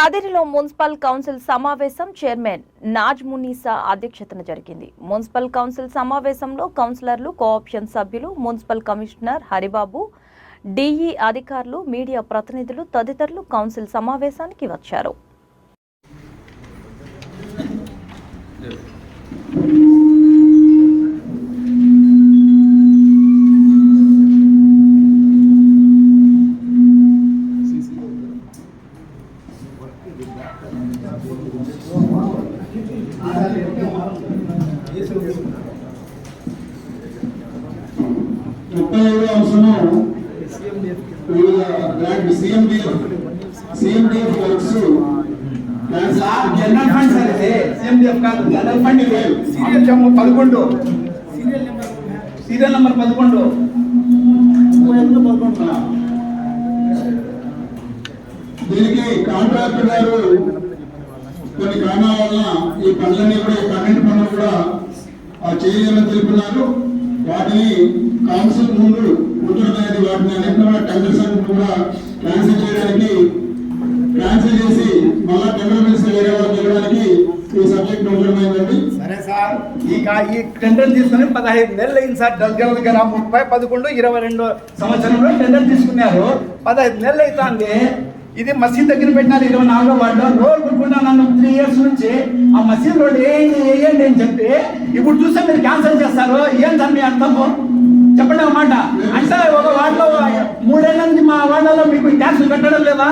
కాదిరిలో municipal council సమావేశం chairman Naz Munisa అధ్యక్షతన జరిగింది. మున్సిపల్ కౌన్సిల్ సమావేశంలో కౌన్సిలర్లు కోఆప్షన్ సభ్యులు మున్సిపల్ కమిషనర్ హరిబాబు డిఈ అధికారులు మీడియా ప్రతినిధులు తదితరులు కౌన్సిల్ సమావేశానికి వచ్చారు. ముప్పై ఐదో అంశము grant CMDF CMDF works. Sir general fund sir ఇది సిఎండిఎఫ్ కాదు జనరల్ ఫండ్ ఇది. సీరియల్ నెంబర్ పదకొండు. సీరియల్ నెంబర్ పదకొండు. దీనికి కాంట్రాక్టర్ గారు కొన్ని కారణాల వలన ఈ పనులన్నీ కూడా ఈ పన్నెండు పనులు కూడా ఆ చేయాలని తెలుపున్నారు వాటిని కౌన్సిల్ ముందు కుదురుతుంది వాటిని అన్నింటి కూడా టెండర్స్ అన్ని కూడా క్యాన్సిల్ చేయడానికి క్యాన్సిల్ చేసి మళ్ళా టెండర్ మిల్స్ వేరే వాళ్ళకి వెళ్ళడానికి ఈ సబ్జెక్ట్ అవసరమైందండి సరే సార్ ఈ ఈ టెండర్ తీసుకుని పదహైదు నెలలు అయింది సార్. దగ్గర దగ్గర ముప్పై పదకొండు ఇరవై రెండు సంవత్సరంలో టెండర్ తీసుకున్నారు. పదహైదు నెలలు అవుతుంది. ఇది మసీద్ దగ్గర పెట్టినారు. ఇరవై నాలుగో వార్డు రోడ్ కొట్టుకుంటాను త్రీ ఇయర్స్ నుంచి ఆ మసీద్ రోడ్ వేయండి వేయండి అని చెప్పి ఇప్పుడు చూస్తే మీరు క్యాన్సిల్ చేస్తారు. ఏం సార్ మీ అర్థము చెప్పండి ఒక మాట. అంటే ఒక వార్డులో మూడేళ్ళ నుంచి మా వార్డులో మీకు ట్యాక్స్ కట్టడం లేదా?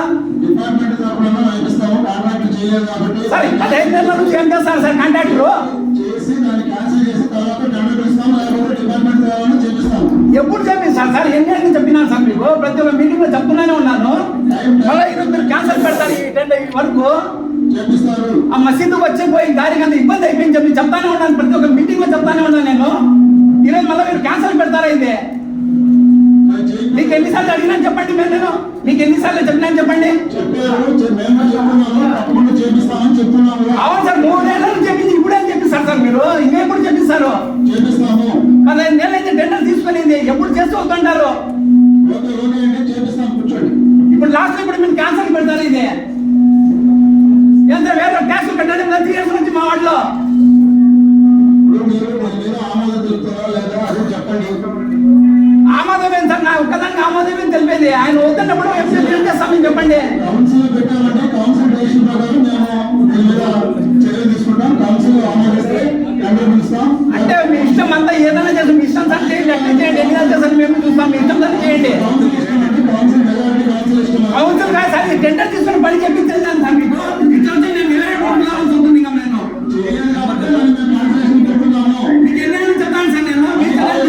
సరే పదహైదు నెలల నుంచి ఏం చేస్తారు సార్? కాంట్రాక్టర్ ఎప్పుడు చెప్పిస్తాను సార్? ఎన్ని ఏళ్ళకి చెప్పినాను సార్ మీకు? ప్రతి ఒక్క మీటింగ్లో చెప్తూనే ఉన్నాను. మళ్ళీ ఈరోజు మీరు క్యాన్సల్ పెడతారు ఈ టెన్ ఈ వరకు. ఆ మసీదు వచ్చి పోయి దానికి అంత ఇబ్బంది అయిపోయింది చెప్పి చెప్తానే ఉన్నాను. ప్రతి ఒక్క మీటింగ్లో చెప్తానే ఉన్నాను నేను. ఈరోజు మళ్ళీ మీరు క్యాన్సల్ పెడతారా ఇది మీకు ఎన్నిసార్లు అడిగినా చెప్పండి మేము నేను. మీకు ఎన్నిసార్లు చెప్పినా చెప్పండి క్యాన్సల్ ఎంత వేరే ట్యాక్స్ కట్టడం లేదు ఇయర్స్ నుంచి మా వాటిలో ఆమోదం తెలుపుతారా ఆమోదమేం సార్? నా ఒక్కదానికి ఆమోదమేం తెలిపేది? ఆయన వద్దన్నప్పుడు వెబ్సైట్ సమయం చెప్పండి. పని చెప్పించాను సార్ మీకు ఇట్లా నేను వేరే కొట్టుకోవాల్సి ఉంటుంది ఇంకా నేను. మీకు చెప్తాను సార్ నేను.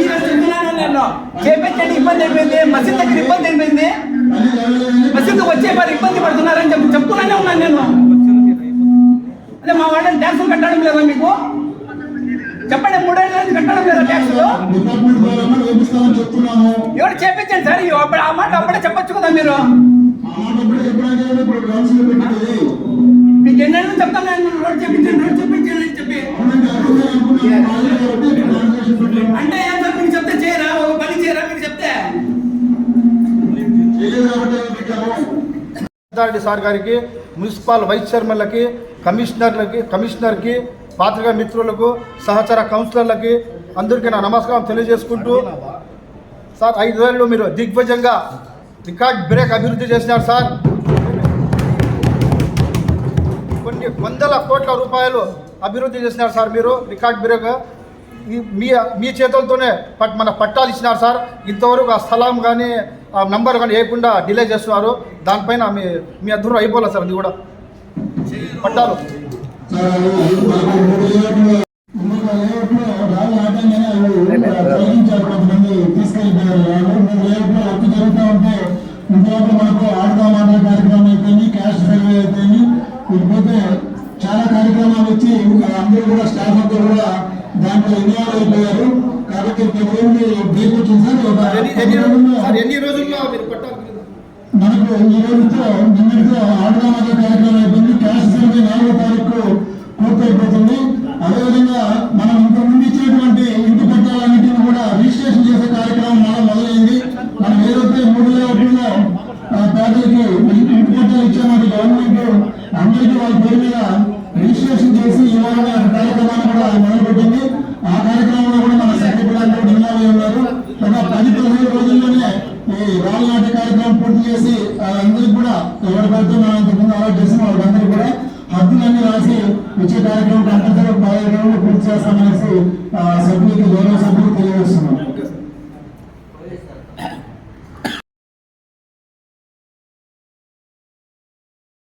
చెప్తున్నాను నేను. చేపించండి ఇబ్బంది అయిపోయింది. మసీద్ దగ్గర ఇబ్బంది అయిపోయింది. మసీద్ వచ్చే వారు ఇబ్బంది పడుతున్నారని చెప్పి చెప్తూనే ఉన్నాను నేను. అదే మా వాళ్ళని ట్యాక్సులు కట్టడం లేదా మీకు? చెప్పండి మూడేళ్ళ నుంచి కట్టడం లేదా ట్యాక్సులు ఎవరు చేపించండి సార్? అప్పుడు ఆ మాట అప్పుడే చెప్పొచ్చు కదా మీరు. ఆ మాట ఎప్పుడు చెప్పడానికి ఇప్పుడు కౌన్సిల్ పెట్టింది మీకు ఎన్నెళ్ళు చెప్తాను నేను రోడ్ చేపించండి రోడ్ చేపించండి అని చెప్పి. అంటే ఏం సార్ మీకు చెప్తే చేయరా? ఒక పని చేయరా మీకు చెప్తే? సార్ గారికి మున్సిపల్ వైస్ చైర్మన్లకి కమిషనర్లకి కమిషనర్కి పాత్రికా మిత్రులకు సహచర కౌన్సిలర్లకి అందరికీ నా నమస్కారం తెలియజేసుకుంటూ సార్ ఐదేళ్ళు మీరు దిగ్విజయంగా రికార్డ్ బ్రేక్ అభివృద్ధి చేసినారు సార్. కొన్ని వందల కోట్ల రూపాయలు అభివృద్ధి చేసినారు సార్ మీరు. రికార్డ్ బ్రేక్ మీ మీ చేతులతోనే పట్ మన పట్టాలు ఇచ్చినారు సార్. ఇంతవరకు ఆ స్థలం కానీ ఆ నంబర్ కానీ వేయకుండా డిలే చేస్తున్నారు. దానిపైన మీ మీ అద్దరు అయిపోలేదు సార్ అది కూడా. పట్టాలు. సార్ అది మనకు మూడు లేఅవుట్లు ఇంకొక లేఅవుట్లో రాళ్ళు తొలగించారు కొంతమంది తీసుకెళ్ళిపోయారు వాళ్ళు మూడు లేఅవుట్లో వర్క్ జరుగుతూ ఉంటే ఇంతవరకు మనకు ఆడుగా ఆడే కార్యక్రమం అయిపోయింది క్యాష్ సర్వే అయిపోయింది ఇకపోతే చాలా కార్యక్రమాలు వచ్చి అందరూ కూడా స్టాఫ్ అంతా కూడా దాంట్లో ఇన్వాల్వ్ అయిపోయారు కాబట్టి ప్రతి బ్రేక్ వచ్చింది సార్ ఎన్ని- రోజుల్లో మీరు పట్టాలు మనకు ఈ రోజుతో నిన్నటితో ఆడదామక కార్యక్రమం అయిపోయింది. క్యాష్ సర్వే నాలుగో తారీఖు రిజిస్ట్రేషన్ చేసే కార్యక్రమం మనం మొదలైంది. మనం ఏదైతే మూడు లేఅవుట్లో పేదలకి ఇంటి పట్టాలు ఇచ్చామో గవర్నమెంట్ అందరికీ వాళ్ళ పేరు మీద రిజిస్ట్రేషన్ చేసి ఇవాళ కార్యక్రమాన్ని కూడా మొదలుపెట్టింది. ఆ కార్యక్రమంలో కూడా మన సెక్రటరీ అందరూ ఇన్వాల్వ్ ఉన్నారు. ఒక పది పదిహేను రోజుల్లోనే ఈ రాళ్ళ నాటి కార్యక్రమం పూర్తి చేసి అందరికి కూడా ఎవరి పడితే మనం ఇంతకుముందు అలర్ట్ చేసి వాళ్ళందరికీ కూడా హద్దులన్నీ రాసి వచ్చే కార్యక్రమం కంపల్సరీ పదిహేను రోజులు పూర్తి చేస్తామనేసి సభ్యులకి గౌరవ సభ్యులకు తెలియజేస్తున్నాం.